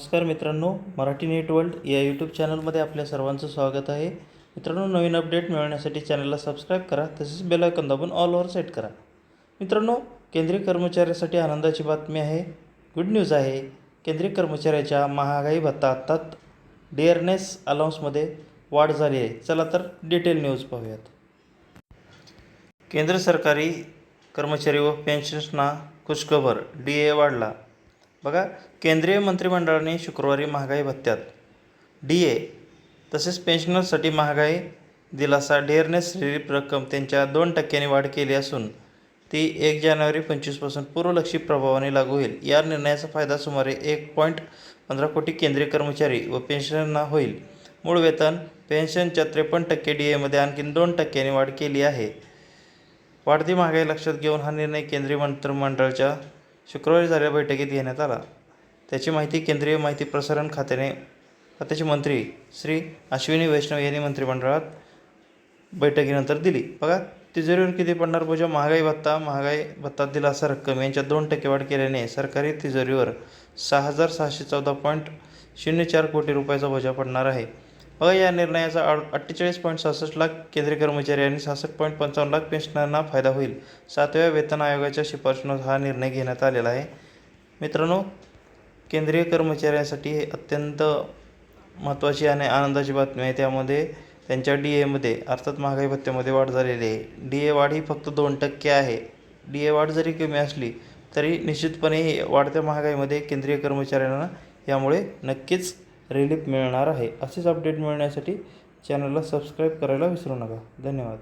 नमस्कार मित्रांनो Marathi net world या यूट्यूब चॅनलमध्ये आपल्या सर्वांचं स्वागत आहे. मित्रांनो नवीन अपडेट मिळवण्यासाठी चॅनलला सबस्क्राईब करा तसेच बेल आयकॉन दाबून ऑलवर सेट करा. मित्रांनो केंद्रीय कर्मचाऱ्यासाठी आनंदाची बातमी आहे. गुड न्यूज आहे. केंद्रीय कर्मचाऱ्याच्या महागाई भत्ता अर्थात डिअरनेस अलाउन्समध्ये वाढ झाली आहे. चला तर डिटेल न्यूज पाहूयात. केंद्र सरकारी कर्मचारी व पेन्शन्सना खुशखबर डी ए वाढला. बघा केंद्रीय मंत्रिमंडळाने शुक्रवारी महागाई भत्त्यात. डी ए तसेच पेन्शनर्ससाठी महागाई दिलासा डिअरनेस रिलीफ रक्कम त्यांच्या दोन टक्क्यांनी वाढ केली असून ती एक जानेवारी पंचवीसपासून पूर्वलक्षी प्रभावाने लागू होईल. या निर्णयाचा फायदा सुमारे एक पॉईंट पंधरा कोटी केंद्रीय कर्मचारी व पेन्शनरना होईल. मूळ वेतन पेन्शनच्या त्रेपन्न टक्के डी एमध्ये आणखी दोन टक्क्यांनी वाढ केली आहे. वाढती महागाई लक्षात घेऊन हा निर्णय केंद्रीय मंत्रिमंडळाच्या शुक्रवारी झालेल्या बैठकीत घेण्यात आला. त्याची माहिती केंद्रीय माहिती प्रसारण खात्याने खात्याचे मंत्री श्री अश्विनी वैष्णव यांनी मंत्रिमंडळात बैठकीनंतर दिली. बघा तिजोरीवर किती पडणार बोजा महागाई भत्ता महागाई भत्ता दिला असा रक्कम यांच्यात दोन टक्के वाढ केल्याने सरकारी तिजोरीवर सहा हजार सहाशे चौदा पॉईंट शून्य चार कोटी रुपयाचा बोजा पडणार आहे. बघा या निर्णयाचा अठ्ठेचाळीस पॉईंट सहासष्ट लाख केंद्रीय कर्मचारी आणि सहासष्ट पॉईंट पंचावन्न लाख पेन्शनरना फायदा होईल. सातव्या वेतन आयोगाच्या शिफारशीनुसार हा निर्णय घेण्यात आलेला आहे. मित्रांनो केंद्रीय कर्मचाऱ्यांसाठी हे अत्यंत महत्त्वाची आणि आनंदाची बातमी आहे. त्यामध्ये त्यांच्या डी एमध्ये अर्थात महागाई भत्त्यामध्ये वाढ झालेली आहे. डी ए वाढ ही फक्त दोन टक्के आहे. डी ए वाढ जरी कमी असली तरी निश्चितपणे ही वाढत्या महागाईमध्ये केंद्रीय कर्मचाऱ्यांना यामुळे नक्कीच रिलीफ मिळणार आहे. असेच अपडेट मिळण्यासाठी चॅनलला सबस्क्राईब करायला विसरू नका. धन्यवाद.